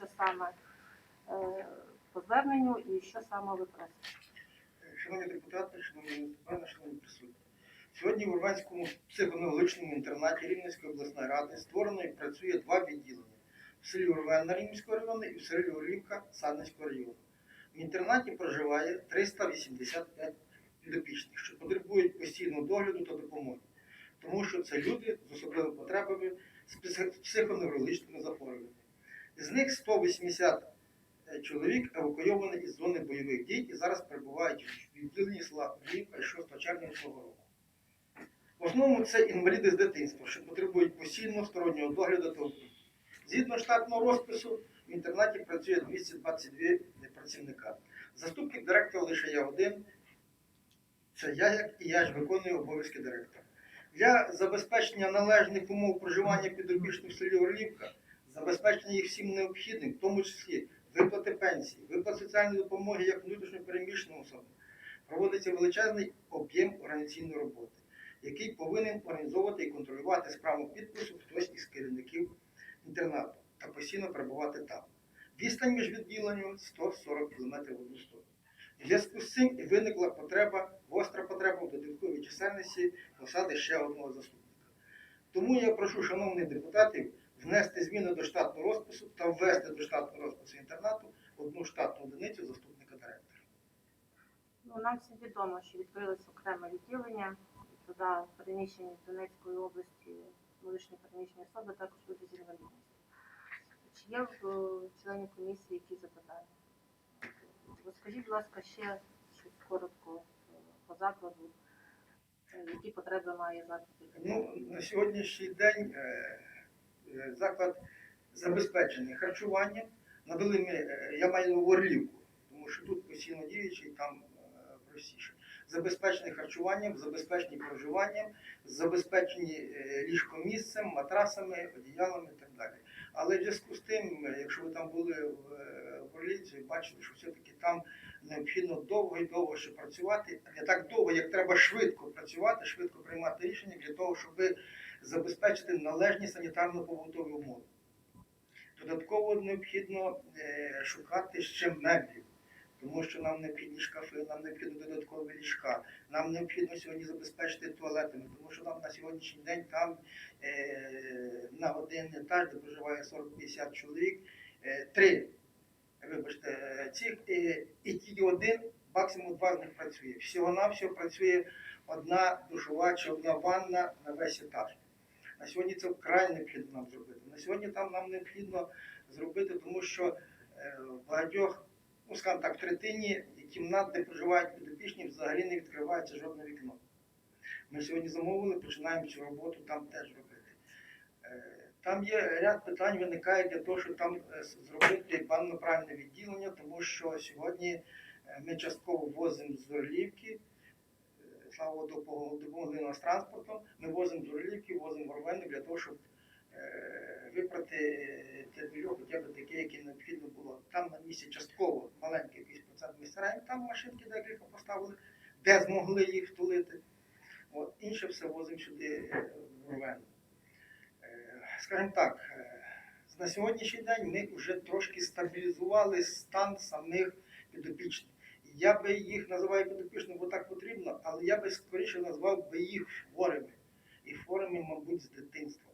що саме е, по зверненню і що саме ви просите. Шановні депутати, шановні пане, шановні присутні. Сьогодні в Урбанському психоневрологічному інтернаті Рівненської обласної ради створено і працює два відділення в селі Урвенна Рівненського району і в селі Орлівка Садницького району. В інтернаті проживає 385 підопічних, що потребують постійного догляду та допомоги, тому що це люди з особливими потребами з психоневрологічними захворюваннями. З них 180 е, чоловік евакуйовані із зони бойових дій і зараз перебувають в відділенні села Лівка 6 червня цього року. В основному це інваліди з дитинства, що потребують постійного стороннього догляду та опіки. Згідно штатного розпису, в інтернаті працює 222 працівника. Заступник директора лише я один. Це я, як і я ж виконую обов'язки директора. Для забезпечення належних умов проживання підопічних селі Орлівка, забезпечення їх всім необхідним, в тому числі виплати пенсії, виплат соціальної допомоги як внутрішньо переміщеним особам, проводиться величезний об'єм організаційної роботи, який повинен організовувати і контролювати справу підпису хтось із керівників інтернату та постійно перебувати там. Відстань між відділеннями 140 км в одну сторону. В зв'язку з цим і виникла потреба, гостра потреба в додатковій чисельності посади ще одного заступника. Тому я прошу шановних депутатів внести зміни до штатного розпису та ввести до штатного розпису інтернату одну штатну одиницю заступника директора. Ну, нам всім відомо, що відкрилось окреме відділення, туди переміщені з Донецької області, вуличні переміщені особи, також люди з інвалідністю. Чи є в е, членів комісії які запитання? Розкажіть, будь ласка, ще щось коротко е, по закладу, е, які потреби має заклад? Ну, на сьогоднішній день заклад забезпечений харчуванням. Надали ми, е, я маю на Орлівку, тому що тут постійно діючий, там е, простіше. Забезпечений харчуванням, забезпечені проживанням, забезпечені е, ліжкомісцем, матрасами, одіялами і так далі. Але в зв'язку з тим, е, якщо ви там були в, е, в Орлівці, бачили, що все-таки там необхідно довго і довго ще працювати, не так довго, як треба швидко працювати, швидко приймати рішення для того, щоб забезпечити належні санітарно-побутові умови. Додатково необхідно е, шукати ще меблів, тому що нам необхідні шкафи, нам необхідно додаткові ліжка, нам необхідно сьогодні забезпечити туалетами, тому що нам на сьогоднішній день там е, на один етаж, де проживає 40-50 чоловік, е, три, вибачте, цих, і тільки один, максимум два з них працює. Всього-навсього працює одна душова чи одна ванна на весь етаж. На сьогодні це вкрай необхідно нам зробити. На сьогодні там нам необхідно зробити, тому що е, в багатьох, ну скажімо так, в третині кімнат, де проживають підопічні, взагалі не відкривається жодне вікно. Ми сьогодні замовили, починаємо цю роботу там теж робити. Е, Там є ряд питань, виникає для того, щоб там е, зробити банно-правильне відділення, тому що сьогодні ми частково возимо з Орлівки, е, Богу, допомогли нас транспортом, ми возимо з Орлівки, возимо в для того, щоб е, випрати е, те бельо, хоча б таке, яке необхідно було. Там на місці частково маленький якийсь процент ми стираємо, там машинки декілька поставили, де змогли їх втулити. От, інше все возимо сюди е, в Орвену. Е, Скажімо так, е, на сьогоднішній день ми вже трошки стабілізували стан самих підопічних. Я би їх називаю підопічними, бо так потрібно, але я би скоріше назвав би їх хворими. І хворими, мабуть, з дитинства.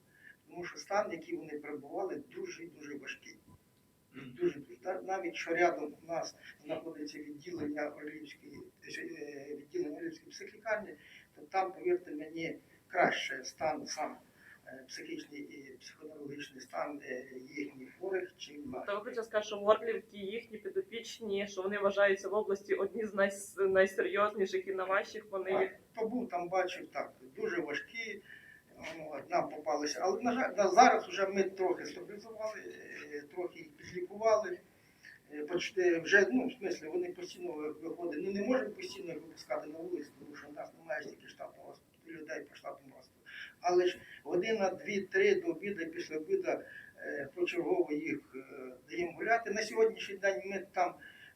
Тому що стан, який вони перебували, дуже-дуже важкий. Дуже дуже. Навіть що рядом у нас знаходиться відділення Орлівської, е, відділення Орлівської психлікарні, то там, повірте мені, краще стан сам е, психічний і психоневрологічний стан е, їхніх хворих, наш. То ви сказати, що в Орлівці їхні підопічні, що вони вважаються в області одні з найс- найсерйозніших і на ваших вони Так, то там, бачив так, дуже важкі. От, нам попалися. Але на жаль, зараз вже ми трохи стабілізували, е, трохи їх підлікували. Е, Почти вже, ну, в смислі, вони постійно ви- виходять. Ну не можемо постійно їх випускати на вулицю, тому що в нас немає стільки штатного людей по штатному. Але ж година, дві-три до обіду, після обіду е, почергово їх е, даємо гуляти. На сьогоднішній день ми там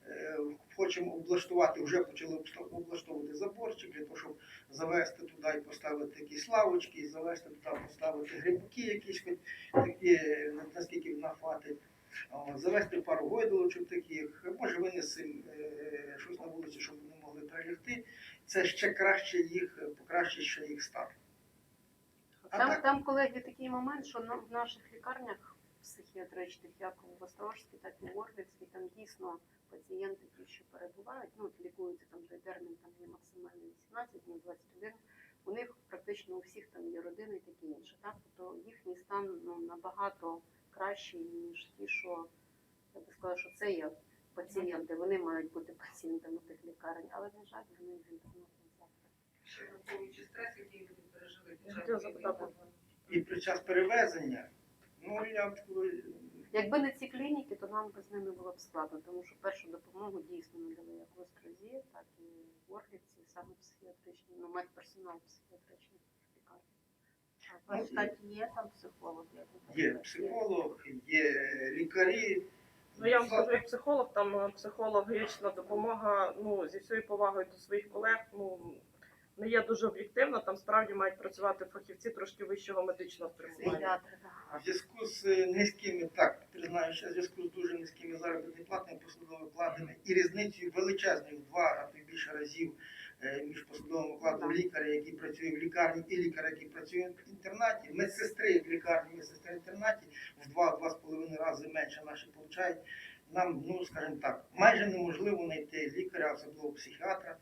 е, хочемо облаштувати, вже почали облаштовувати заборчик для того, щоб завести туди і поставити якісь лавочки, завести туди, поставити грибки якісь, хоч такі, наскільки вона хватить. Завести пару гойдолочок таких, може винесемо е, щось на вулицю, щоб вони могли прилягти. Це ще краще їх, покращить ще їх стан. Там, там, колеги, такий момент, що на- в наших лікарнях психіатричних, як в Острожській, так і в Орвівській, там дійсно пацієнти, ті, що перебувають, ну, от лікуються там той термін, там є максимальний 18 днів, 21, у них практично у всіх там є родини і таке інше. Так? Тобто їхній стан ну, набагато кращий, ніж ті, що я би сказала, що це є пацієнти, вони мають бути пацієнтами тих лікарень, але, на жаль, вони в інтернеті не завжди. Ще стрес, який Я хотіла запитати. І під час перевезення, ну я Якби не ці клініки, то нам би з ними було б складно, тому що першу допомогу дійсно надали як в Острозі, так і в Орлівці, саме психіатричні, ну, медперсонал психіатричних лікарень. У вас, кстати, є там психолог? є психолог, є лікарі. Ну я вам скажу, як психолог, там е, психологічна допомога, ну зі всією повагою до своїх колег, ну не є дуже об'єктивна. Там справді мають працювати фахівці трошки вищого медичного спрямування. А в зв'язку з е, низькими, так, признаю, що в зв'язку з дуже низькими заробітними платами, посадовими окладами і різницею величезною в два, а то й більше разів е, між посадовим окладом лікаря, який працює в лікарні, і лікаря, який працює в інтернаті, медсестри в лікарні, медсестри в інтернаті в два-два з половиною рази менше наші получають. Нам, ну скажімо так, майже неможливо знайти лікаря, особливо психіатра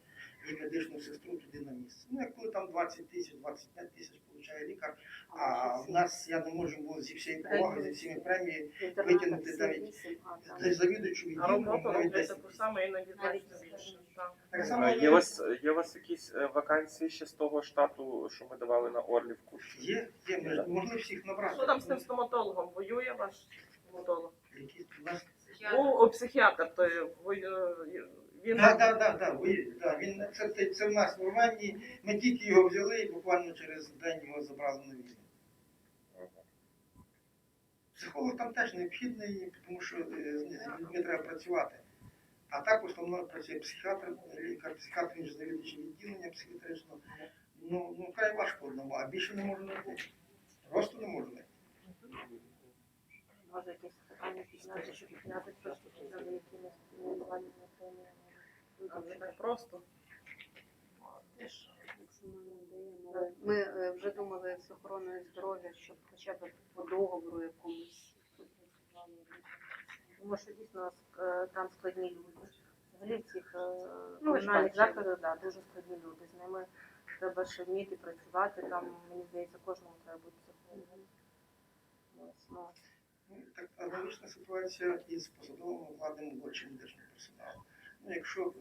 медичну сестру туди на місце. Ну, як коли там 20 тисяч, 25 тисяч получає лікар, а в нас я не можу було зі всієї поваги, зі всіми премії, витягнути навіть А відділення навіть роблять 10 таку іноді Навіть значно більше. Так. Так само Є у вас є у вас якісь е, вакансії ще з того штату, що ми давали на Орлівку? є, є, ми могли всіх набрати. Що там з тим стоматологом? Воює ваш стоматолог? Які у нас Психіатр. Ну, о, психіатр, то він Так, так, так, так, да, він це, це, це в нас в Нормандії. Ми тільки його взяли і буквально через день його забрали на війну. Психолог там теж необхідний, тому що е, з людьми треба працювати. А так в основному працює психіатр, лікар, психіатр, він ж завідуючий відділення психіатричного. Ну, ну край важко одному, а більше не можу знайти. Просто не можу знайти. Може якесь питання підняти, щоб підняти трошки за якимись інвалідними так просто. Ми е, вже думали з охороною здоров'я, щоб хоча б по договору якомусь. Тому що дійсно е, там складні люди. Взагалі в цих е, Ну, ви ж комунальних бачили. закладах да, дуже складні люди. З ними треба ще вміти працювати. Там, мені здається, кожному треба бути психологом. Ось, ну, Ну, Так аналогічна ситуація із посадовим окладом молодшим медичним персоналом. Ну, якщо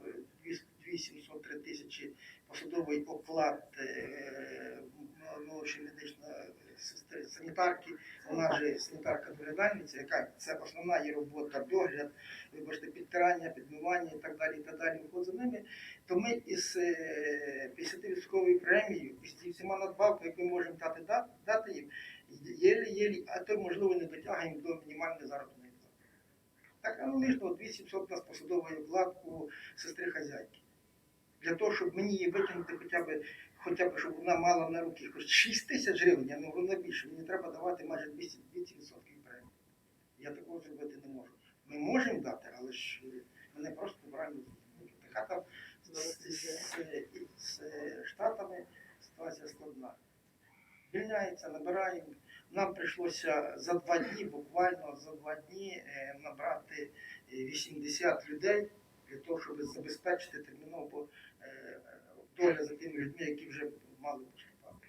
2703 тисячі посадовий оклад е, молодшої медичної санітарки, вона ж санітарка доглядальниця, яка це основна її робота, догляд, вибачте, підтирання, підмивання і так далі, і так далі, виход за ними, то ми із е, 50% премією, із всіма надбавками, які ми можемо дати, дати їм, єлі-єлі, а то можливо не дотягуємо до мінімальної заробітної. Так аналогічно 200 у нас посадовий оклад у сестри хазяйки. Для того, щоб мені її витягнути хоча б, хоча б, щоб вона мала на руки хоч 6 тисяч гривень, я не на більше, мені треба давати майже 200 200% премії. Я такого зробити не можу. Ми можемо дати, але ж е, мене просто зрозуміли. Така там з, з, з, з штатами ситуація складна. Звільняється, набираємо. Нам прийшлося за два дні, буквально за два дні е, набрати е, 80 людей для того, щоб забезпечити терміново е, догляд за тими людьми, які вже мали поступати.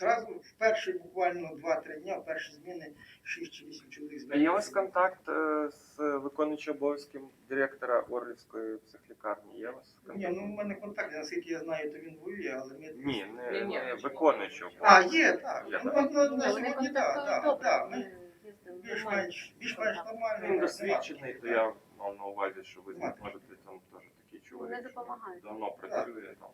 Ну, Зразу в перші буквально 2-3 дні, в перші зміни 6 чи 8 чоловік А є вас контакт е, з виконуючим обов'язком директора Орлівської психлікарні? Є у вас Ні, ну в мене контакт, наскільки я знаю, то він воює, але ми. Ні, не, не виконуючого. А, є, так. Є, Ну, так. на, сьогодні так, так, так. більш-менш більш-менш нормально. Він досвідчений, то я мав на увазі, що ви можете там теж такий Вони чоловік. що допомагають. Давно працює там.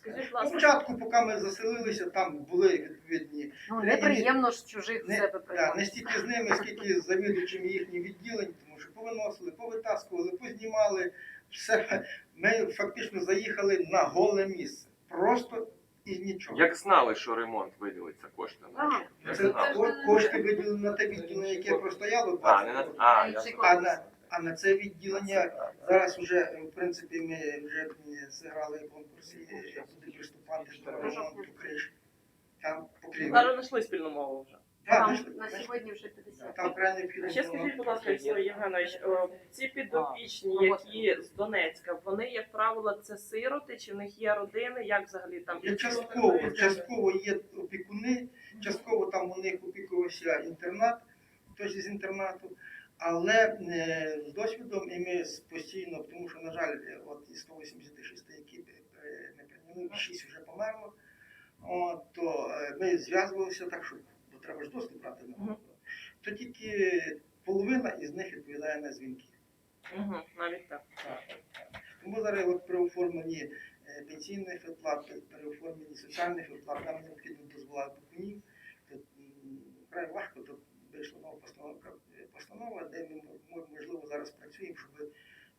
Скажіть, будь ласка, початку, поки ми заселилися, там були відповідні Ну, неприємно ж чужих в не, себе да, не стільки з ними, скільки з завідувачами їхніх відділень, тому що повиносили, повитаскували, познімали. Все. Ми фактично заїхали на голе місце. Просто і нічого. Як знали, що ремонт виділиться кошти на. Як Це знали? ко- кошти виділені на те відділення, яке простояло А, не на а, я А на, а на це відділення зараз вже, в принципі, ми вже е, зіграли конкурс і е, буде приступати до ремонту криш. Там покрівлі. Зараз знайшли спільну мову вже. Так, Там знайшли, на знайшли. сьогодні вже 50. Там край необхідно. Ще скажіть, будь ласка, Вікторій Євгенович, е, ці підопічні, які з Донецька, вони, як правило, це сироти, чи в них є родини, як взагалі там? Є частково, частково є опікуни, частково там у них опікувався інтернат, хтось із інтернату. Але е, з досвідом і ми постійно, тому що, на жаль, е, от із 186, які е, ми прийняли, 6 вже померло, от, то ми зв'язувалися так, що бо треба ж досвід брати на роботу. То тільки половина із них відповідає на дзвінки. Угу, навіть так. Так, так. Тому зараз от при оформленні пенсійних виплат, при оформленні соціальних виплат нам необхідно дозвола опікунів. Тут м, вкрай важко, тут вийшла нова постанова, е, постанова, де ми можливо зараз працюємо, щоб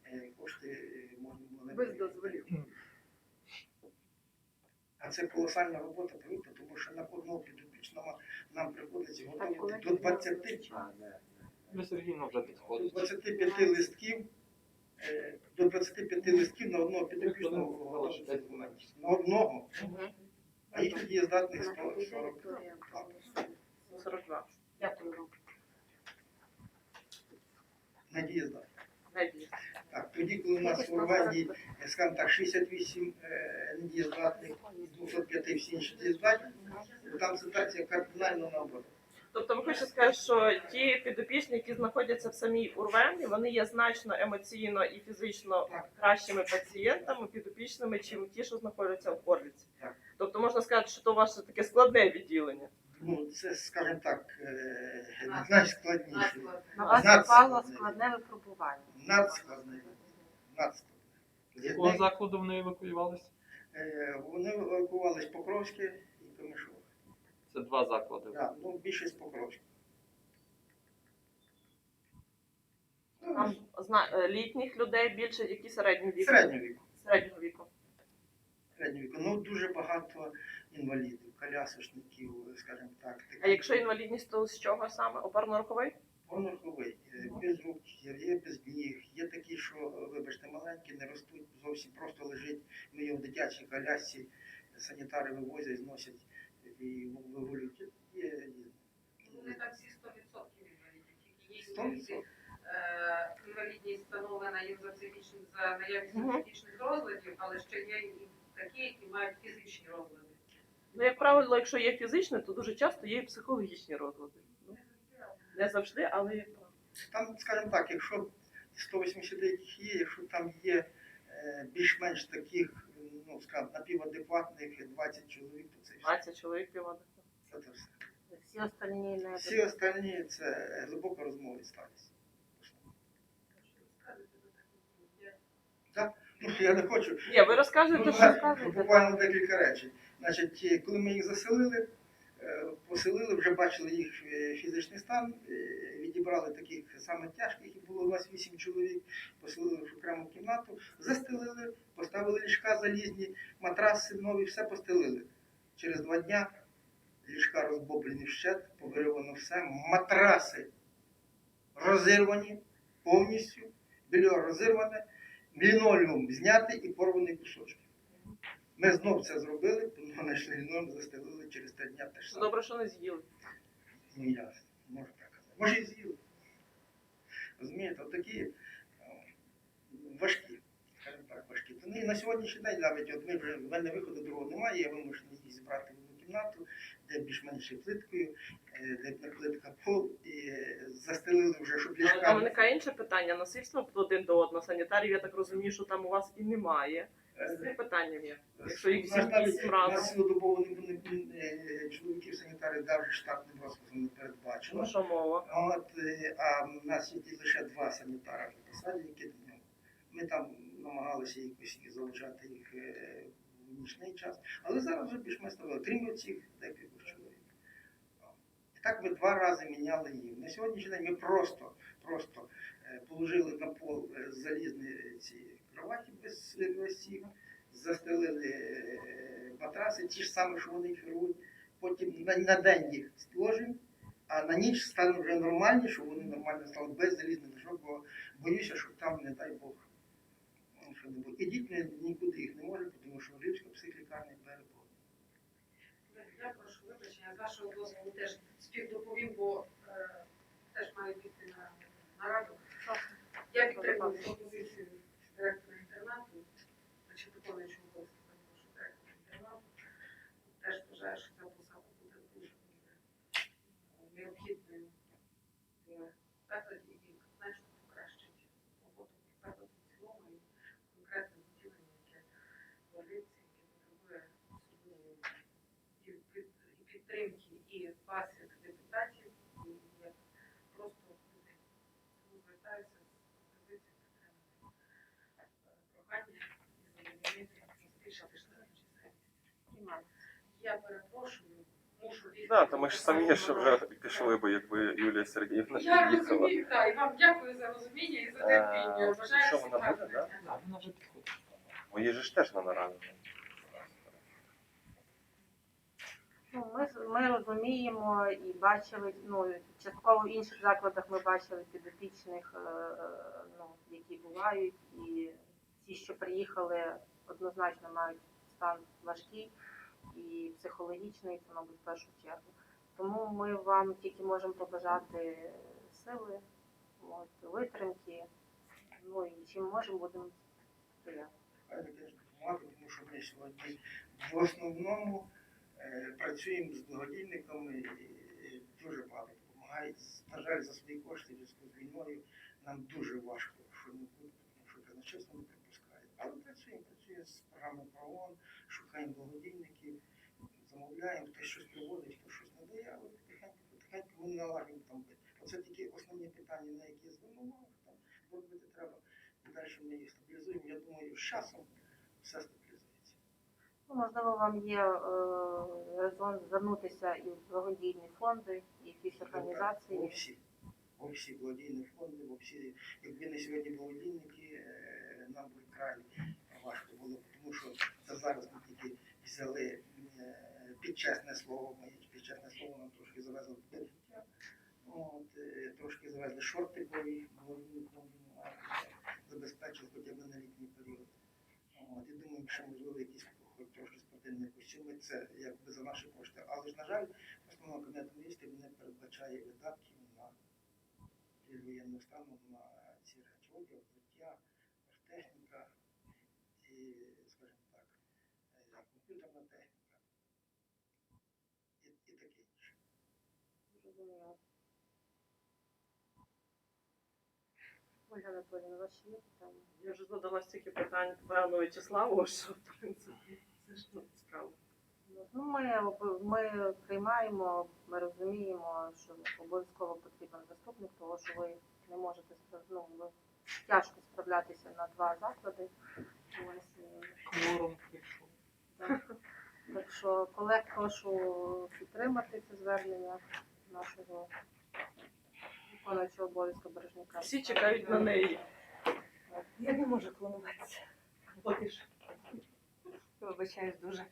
е, кошти е, можна було Без не дозволів. А це колосальна робота, повірте, тому що на одного підопічного нам приходиться готувати до 20 Сергійно вже до підходить. 25 листків, е, до 25 листків на одного підопічного. На одного. А їх тоді є здатних Вона 140. підійде, Вікторія. 42. Дякую. Надія здатна. Так, тоді, коли у нас в е, скажімо так, 68 е, недієздатних, з 205 всі інші дієздатні, там ситуація кардинально наоборот. Тобто ви хочете сказати, що ті підопічні, які знаходяться в самій Урвемі, вони є значно емоційно і фізично кращими пацієнтами, підопічними, чим ті, що знаходяться в Орліці. Тобто можна сказати, що то ваше таке складне відділення. Ну, це, скажімо так, е, найскладніше. На вас впало складне випробування. Надскладне. Надскладне. З якого закладу вони евакуювалися? Е, Вони евакувались Покровське і Комишово. Це два заклади. Так, ну більшість Покровське. Ну, Там зна... е, літніх людей більше, які середнього віку. середнього віку. Середнього віку. Середнього віку. Ну дуже багато інвалідів, колясочників, скажімо так. А якщо інвалідність, то з чого саме? Опорно-руховий? Порноховий, е, без рук, є без ніг, є такі, що, вибачте, маленькі, не ростуть, зовсім просто лежить. Ми його в дитячій колясці, санітари вивозять, зносять і виволюють. Є, є. Ну, не так всі 100% інвалідів, тільки є 100%. Е, Інвалідність встановлена їм за психічним за наявністю психічних розладів, але ще є і такі, які мають фізичні розлади. Ну, як правило, якщо є фізичне, то дуже часто є і психологічні розлади. Ну, Не завжди, але як правило. Там, скажімо так, якщо 189 є, якщо там є е, більш-менш таких, ну, скажімо, напівадекватних 20 чоловік, то це все. 20 чоловік півода. Це, це все. Всі остальні не Всі останні це глибока розмова сталася. Ну, я не хочу. Ні, ви розказуєте, Ну, що розказуєте. Буквально декілька речень. Значить, коли ми їх заселили, е, поселили, вже бачили їх е, фізичний стан, е, відібрали таких саме тяжких, їх було у нас 8 чоловік, поселили в окрему кімнату, застелили, поставили ліжка залізні, матраси нові, все постелили. Через два дня ліжка розбоблені вщет, повиривано все, матраси розірвані повністю, бельо розірване, лінолеум знятий і порваний кусочки. Ми знов це зробили, тому знайшли лінолеум, застелили через три дня теж саме. Добре, що не з'їли. Ну, я можу так казати. Може і з'їли. Розумієте, такі важкі, скажімо так, важкі. То, ну, на сьогоднішній день навіть от ми вже в мене виходу другого немає, я вимушений їх зібрати в одну кімнату, де більш-менш плиткою, е, де не плитка пол, і е, застелили вже, щоб Але там виникає інше питання. Насильство один до одного. Санітарів, я так розумію, що там у вас і немає. е, З цим питанням є. Якщо їх У всі навіть- вісім у разом. нас цілодобово е, чоловіків санітарів, навіть штатним розписом не передбачено. Ну що мова? От, е, а в нас є лише два санітара в посаді, які ми там намагалися якось їх залучати їх е, в нічний час. Але зараз вже більш-менш крім цих декількох чоловік. І так ми два рази міняли їх. На сьогоднішній день ми просто, просто е, положили на пол е, залізні ці кроваті без, цих, застелили е, матраси, ті ж самі, що вони керують. Потім на, на день їх стложимо, а на ніч стане вже нормальні, щоб вони нормально стали без залізних дошок, бо боюся, щоб там, не дай Бог, ну, що не буде. І діти нікуди їх не можуть, тому що Львівська психлікарня переповнена. Я прошу вибачення, з вашого дозволу теж співдоповім, бо е, теж маю піти на нараду. Я підтримую пропозицію директора інтернату, значить виконуючого обов'язки перепрошую, директора інтернату. Теж вважаю, що ця посада буде дуже е, необхідною в закладі і значно покращить роботу закладу в цілому і конкретне відділення, яке валюється, яке потребує особливої і підтримки і вас як депутатів, і як просто людей. Тому звертаюся з пропозицією підтримати е, прохання і задовольнити збільшити штатну чисельність. Я перепрошую, мушу Так, да, то ми ж самі ще вже пішли би, якби Юлія Сергіївна Я не їхала. розумію, так, і вам дякую за розуміння і за терпіння. Е, Бажаю що всім вона буде, гарного да? дня. Вона вже підходить. Бо її же ж теж на нараду. Ну, ми, ми розуміємо і бачили, ну, частково в інших закладах ми бачили підопічних, е, е, ну, які бувають, і ті, що приїхали, однозначно мають стан важкий і психологічний, це, мабуть, в першу чергу. Тому ми вам тільки можемо побажати сили, от, витримки, ну і чим можемо, будемо. Хай звісно, допомагати, тому що ми сьогодні в основному е, працюємо з благодійниками і дуже багато допомагають. На жаль, за свої кошти зв'язку з війною нам дуже важко що-небудь, тому що казначейство не припускає. Але працюємо, працюємо з програмою ПРООН, шукаємо благодійників, замовляємо, хтось щось приводить, хтось щось надає, але потихеньку, потихеньку ми налагодимо там. Оце такі основні питання, на які я звернув увагу, там робити треба. Далі ми їх стабілізуємо. Я думаю, з часом все стабілізується. Ну, можливо, вам є е, резон звернутися і в благодійні фонди, і якісь У організації. всі, у всі благодійні фонди, всі, якби не сьогодні благодійники, е, нам би край важко було, тому що це зараз ми тільки взяли е, підчесне слово, моє підчесне слово нам трошки завезли в життя. Е, трошки завезли шорти благодійні забезпечили хоча б на літній період. От, і думаю, що можливо якісь хоч трошки спортивні костюми, це якби за наші кошти. Але ж, на жаль, Основного кабінету міністрів не передбачає видатків на воєнного стану на ці речі. Одяг, взуття, техніка і, скажімо так, е, комп'ютерна техніка і, і таке інше. Зрозуміло. Ольга Анатолійовна, ваші є питання? Я вже задала стільки питань певно Вячеславу, що в принципі це ж ну, справа. Ну, ми, ми приймаємо, ми розуміємо, що обов'язково потрібен заступник, тому що ви не можете ну, ви тяжко справлятися на два заклади. Ось, Кворум прийшов. Так. Так що колег прошу підтримати це звернення нашого виконуючого обов'язку бережника. Всі чекають на неї. Я не можу клонуватися. Поки що. Вибачаюсь дуже.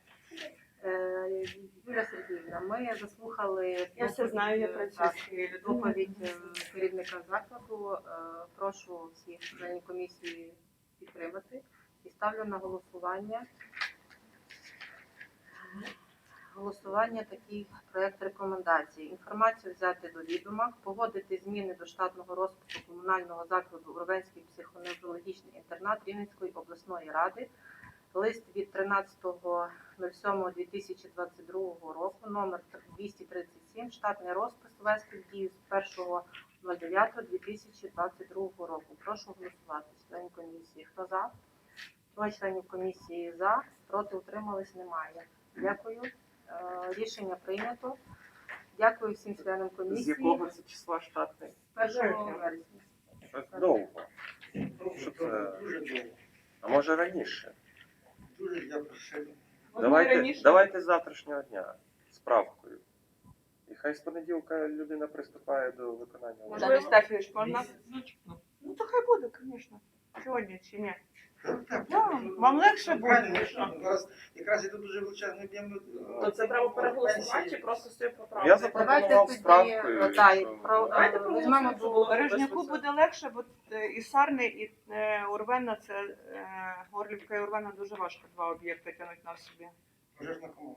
Е, Юля Сергіївна, ми заслухали Я все знаю, я доповідь, працюю доповідь е, керівника закладу. Е, Прошу всіх членів комісії підтримати і ставлю на голосування. Голосування такий проект рекомендацій. Інформацію взяти до відома, погодити зміни до штатного розпису комунального закладу Урвенський психоневрологічний інтернат Рівненської обласної ради. Лист від 13.07.2022 року, номер 237, штатний розпис ввести в дію з 1.09.2022 року. Прошу голосувати. Члени комісії. Хто за? Троє членів комісії за, проти утримались немає. Дякую. Е, Рішення прийнято. Дякую всім членам комісії. З якого це числа штатний? З 1 вересня. Щось довго. Що Дуже, це? довго. А може раніше? Дуже я просив. Давайте, давайте з завтрашнього дня з правкою. І хай з понеділка людина приступає до виконання. Богдан Естафійович, можна? Ну, Ну то хай буде, звісно. Сьогодні чи ні? Да, вам легше буде. Зараз якраз це дуже величезний об'єм. е, То це треба переголосувати чи просто собі поправити? Я Давайте запропонував тоді справкою. е, та, якщо- про, Давайте е, візьмемо до Бережняку буде легше, бо е, і Сарни, і е, Урвена це е, Горлівка і Урвена дуже важко два об'єкти тягнуть на собі. Пожежна команда.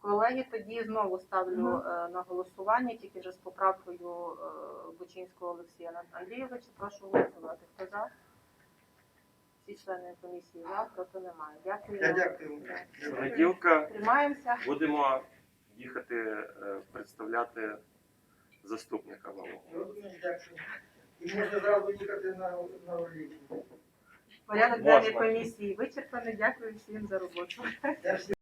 колеги. Тоді знову ставлю Мгм. е, на голосування, тільки вже з поправкою е, Бучинського Олексія Андрійовича. Прошу голосувати. Хто за? Всі члени комісії за, проти немає. Дякую. Я дякую. Понеділка Тримаємося. будемо їхати е, представляти заступника Дякую. І можна зразу їхати на, на Орлівку. Порядок Можна. денний комісії вичерпаний. Дякую всім за роботу. Я всі